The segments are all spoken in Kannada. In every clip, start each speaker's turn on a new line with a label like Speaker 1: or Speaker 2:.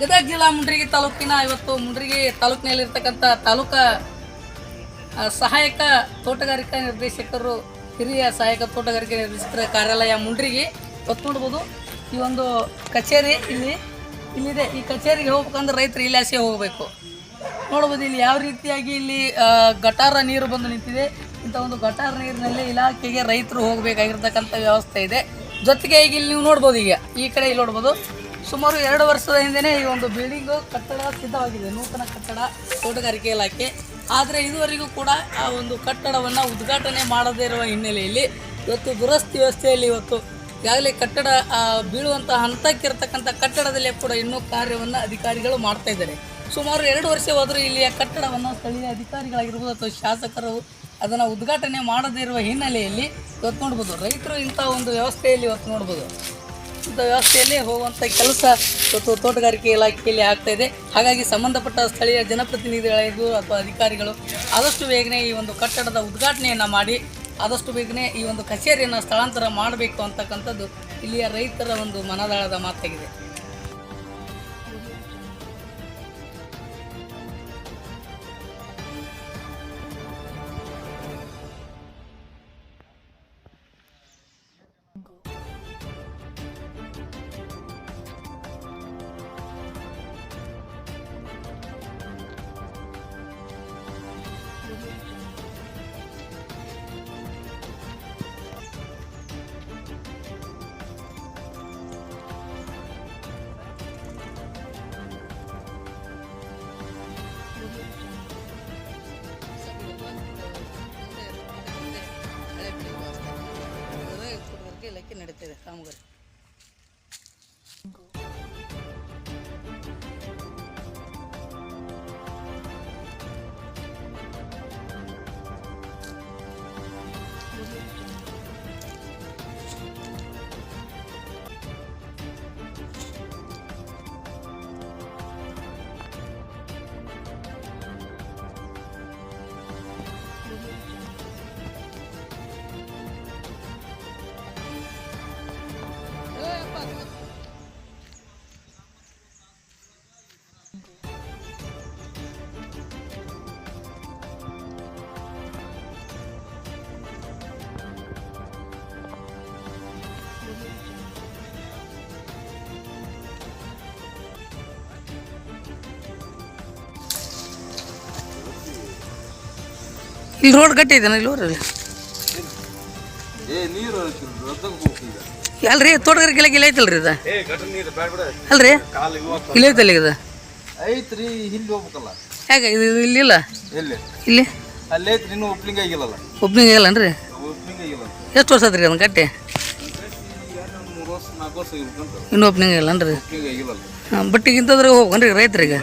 Speaker 1: ಗದಗ ಜಿಲ್ಲಾ ಮುಂಡ್ರಿಗಿ ತಾಲೂಕಿನ ಇವತ್ತು ಮುಂಡ್ರಿಗಿ ತಾಲೂಕಿನಲ್ಲಿರ್ತಕ್ಕಂಥ ತಾಲೂಕಾ ಸಹಾಯಕ ತೋಟಗಾರಿಕಾ ನಿರ್ದೇಶಕರು, ಹಿರಿಯ ಸಹಾಯಕ ತೋಟಗಾರಿಕೆ ನಿರ್ದೇಶಕರ ಕಾರ್ಯಾಲಯ ಮುಂಡ್ರಿಗಿ. ಗೊತ್ತು ನೋಡ್ಬೋದು ಈ ಒಂದು ಕಚೇರಿ ಇಲ್ಲಿ, ಇಲ್ಲಿದೆ. ಈ ಕಚೇರಿಗೆ ಹೋಗ್ಬೇಕಂದ್ರೆ ರೈತರು ಇಲ್ಲಿ ಆಸೆ ಹೋಗಬೇಕು. ನೋಡ್ಬೋದು ಇಲ್ಲಿ ಯಾವ ರೀತಿಯಾಗಿ ಇಲ್ಲಿ ಗಟಾರ ನೀರು ಬಂದು ನಿಂತಿದೆ. ಇಂಥ ಒಂದು ಗಟಾರ ನೀರಿನಲ್ಲಿ ಇಲಾಖೆಗೆ ರೈತರು ಹೋಗಬೇಕಾಗಿರ್ತಕ್ಕಂಥ ವ್ಯವಸ್ಥೆ ಇದೆ. ಜೊತೆಗೆ ಈಗ ಇಲ್ಲಿ ನೀವು ನೋಡ್ಬೋದು ಈಗ, ಈ ಕಡೆ ಇಲ್ಲಿ ನೋಡ್ಬೋದು. ಸುಮಾರು ಎರಡು ವರ್ಷದ ಹಿಂದೆನೇ ಈ ಒಂದು ಬಿಲ್ಡಿಂಗು ಕಟ್ಟಡ ಸಿದ್ಧವಾಗಿದೆ, ನೂತನ ಕಟ್ಟಡ ತೋಟಗಾರಿಕೆ ಇಲಾಖೆ. ಆದರೆ ಇದುವರೆಗೂ ಕೂಡ ಆ ಒಂದು ಕಟ್ಟಡವನ್ನು ಉದ್ಘಾಟನೆ ಮಾಡದೇ ಇರುವ ಹಿನ್ನೆಲೆಯಲ್ಲಿ ಇವತ್ತು ದುರಸ್ತಿ ವ್ಯವಸ್ಥೆಯಲ್ಲಿ ಇವತ್ತು ಈಗಾಗಲೇ ಕಟ್ಟಡ ಬೀಳುವಂಥ ಹಂತಕ್ಕಿರ್ತಕ್ಕಂಥ ಕಟ್ಟಡದಲ್ಲೇ ಕೂಡ ಇನ್ನೂ ಕಾರ್ಯವನ್ನು ಅಧಿಕಾರಿಗಳು ಮಾಡ್ತಾ ಇದ್ದಾರೆ. ಸುಮಾರು ಎರಡು ವರ್ಷ ಹೋದರೂ ಇಲ್ಲಿಯ ಕಟ್ಟಡವನ್ನು ಸ್ಥಳೀಯ ಅಧಿಕಾರಿಗಳಾಗಿರ್ಬೋದು ಅಥವಾ ಶಾಸಕರು ಅದನ್ನು ಉದ್ಘಾಟನೆ ಮಾಡದೇ ಇರುವ ಹಿನ್ನೆಲೆಯಲ್ಲಿ ಇವತ್ತು ನೋಡ್ಬೋದು. ರೈತರು ಇಂಥ ಒಂದು ವ್ಯವಸ್ಥೆಯಲ್ಲಿ ಇವತ್ತು ನೋಡ್ಬೋದು. ಇಂಥ ವ್ಯವಸ್ಥೆಯಲ್ಲೇ ಹೋಗುವಂಥ ಕೆಲಸ ತೋಟಗಾರಿಕೆ ಇಲಾಖೆಯಲ್ಲಿ ಆಗ್ತಾ ಇದೆ. ಹಾಗಾಗಿ ಸಂಬಂಧಪಟ್ಟ ಸ್ಥಳೀಯ ಜನಪ್ರತಿನಿಧಿಗಳಿಗೂ ಅಥವಾ ಅಧಿಕಾರಿಗಳು ಆದಷ್ಟು ಬೇಗನೆ ಈ ಒಂದು ಕಟ್ಟಡದ ಉದ್ಘಾಟನೆಯನ್ನು ಮಾಡಿ, ಆದಷ್ಟು ಬೇಗನೆ ಈ ಒಂದು ಕಚೇರಿಯನ್ನು ಸ್ಥಳಾಂತರ ಮಾಡಬೇಕು ಅಂತಕ್ಕಂಥದ್ದು ಇಲ್ಲಿಯ ರೈತರ ಒಂದು ಮನದಾಳದ ಮಾತಾಗಿದೆ. काम कर। ಇಲ್ಲಿ ರೋಡ್ ಕಟ್ಟಿದ್ದಾನೆ ಇಲ್ಲಿ ಊರಲ್ಲಿ? ಅಲ್ರಿ ತೋಟಗಾರಿಕೆ ಇಲಾಖೆ ಇಲ್ಲ ಐತಲ್ರಿ ಇದು? ಅಲ್ರಿ? ಇಲ್ಲ ಐತಲ್ಲ ಇದು?
Speaker 2: ಐತ್ರಿ ಇಲ್ಲಿ ಹೋಗ್ಬೇಕಲ್ಲ.
Speaker 1: ಹೇಗೆ ಇದು ಇಲ್ಲಿಲ್ಲ
Speaker 2: ಎಲ್ಲಿ?
Speaker 1: ಇಲ್ಲಿ?
Speaker 2: ಅಲ್ಲಿ ಐತ್ರಿ ಇನ್ನೂ ಒಪ್ಲಿಂಗ್ ಆಗಿಲ್ಲಲ್ಲ.
Speaker 1: ಒಪ್ನಿಂಗ್ ಇಲ್ಲನ್ರಿ
Speaker 2: ಒಪ್ಲಿಂಗ್ ಆಗಿಲ್ಲ.
Speaker 1: ಎಷ್ಟು ವರ್ಷ ಆದ್ರಿ ಅದನ್ನ ಕಟ್ಟಿ? ಇನ್ನು ಓಪನಿಂಗ್ ಒಪ್ನಿಂಗ್ ಇಲ್ಲನ್ರಿ
Speaker 2: ಒಪ್ಲಿಂಗ್ ಆಗಿಲ್ಲಲ್ಲ.
Speaker 1: ಹಾಂ ಬಟ್ ಈಗ ಇಂಥದ್ರಾಗ ಹೋಗ್ಬೇಕನ್ರಿ ರೈತರಿಗೆ.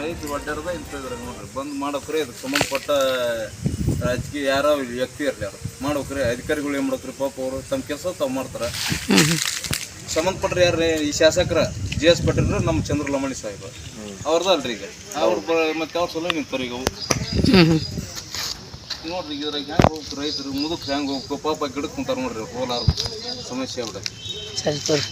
Speaker 2: ಬಂದ್ ಮಾಡಕ್ರೆ ಇದಕ್ಕೆ ಸಂಬಂಧಪಟ್ಟ ರಾಜಕೀಯ ಯಾರೋ ವ್ಯಕ್ತಿ ಇರಲಿ ಅವರು. ಮಾಡ್ಬೇಕ್ರಿ, ಅಧಿಕಾರಿಗಳು ಏನು ಮಾಡ್ಬೇಕ್ರಿ? ಪಾಪ ಅವರು ತಮ್ಮ ಕೆಲಸ ತಾವು ಮಾಡ್ತಾರೆ. ಸಂಬಂಧಪಟ್ಟರೆ ಯಾರು ಈ ಶಾಸಕರ, ಜಿ ಎಸ್ ಪಟೇಲ್ರು ನಮ್ಮ ಚಂದ್ರ ಲಮಣಿ ಸಾಹೇಬ. ಅವ್ರದ್ದು ಅಲ್ರಿ ಈಗ. ಅವ್ರ ಮತ್ತೆ ಅವ್ರ ಸಲ ನಿಂತಾರೆ ಈಗ ಅವು
Speaker 1: ಹ್ಞೂ ಈಗ
Speaker 2: ನೋಡ್ರಿ ಇದ್ರಾಗ ಹೆಂಗೆ ಹೋಗ್ತಾರೆ ರೈತರು ಮುದುಕ್ ಹೆಂಗೆ ಹೋಗ್ಬೇಕು ಪಾಪ ಗಿಡಕ್ಕೆ ಕುಂತಾರೆ ನೋಡ್ರಿ ಹೋಲಾರ ಸಮಸ್ಯೆ
Speaker 1: ಸರಿ